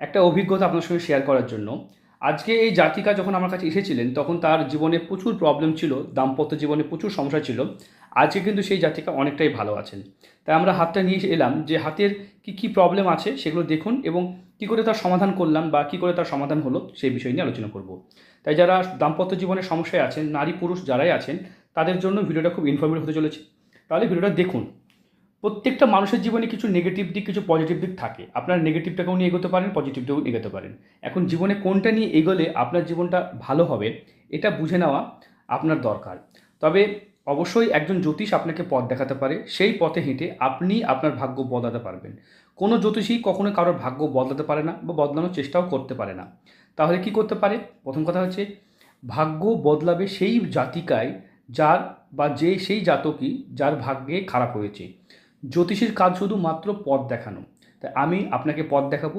একটা অভিজ্ঞতা আপনার সঙ্গে শেয়ার করার জন্য। আজকে এই জাতিকা যখন আমার কাছে এসেছিলেন, তখন তার জীবনে প্রচুর প্রবলেম ছিল, দাম্পত্য জীবনে প্রচুর সমস্যা ছিল। আজকে কিন্তু সেই জাতিকা অনেকটাই ভালো আছেন। তাই আমরা হাতটা নিয়ে এলাম যে হাতের কি কি প্রবলেম আছে সেগুলো দেখুন এবং কি করে তার সমাধান করলাম বা কি করে তার সমাধান হলো সেই বিষয় নিয়ে আলোচনা করব। তাই যারা দাম্পত্য জীবনের সমস্যায় আছেন, নারী পুরুষ যারাই আছেন, তাদের জন্য ভিডিওটা খুব ইনফরমেটিভ হতে চলেছে। তাহলে ভিডিওটা দেখুন। প্রত্যেকটা মানুষের জীবনে কিছু নেগেটিভ দিক, কিছু পজিটিভ দিক থাকে। আপনার নেগেটিভটাকেও নিয়ে এগোতে পারেন পজিটিভটাও এগোতে পারেন। এখন জীবনে কোনটা নিয়ে এগোলে আপনার জীবনটা ভালো হবে, এটা বুঝে নেওয়া আপনার দরকার। তবে অবশ্যই একজন জ্যোতিষ আপনাকে পথ দেখাতে পারে। সেই পথে হেঁটে আপনি আপনার ভাগ্য বদলাতে পারবেন। কোনো জ্যোতিষী কখনো কারোর ভাগ্য বদলাতে পারে না বা বদলানোর চেষ্টাও করতে পারে না। তাহলে কি করতে পারে? প্রথম কথা হচ্ছে, ভাগ্য বদলাবে সেই জাতিকায় যার বা যে, সেই জাতকই যার ভাগ্যে খারাপ হয়েছে। জ্যোতিষীর কাজ শুধু মাত্র পথ দেখানো। তাই আমি আপনাকে পথ দেখাবো।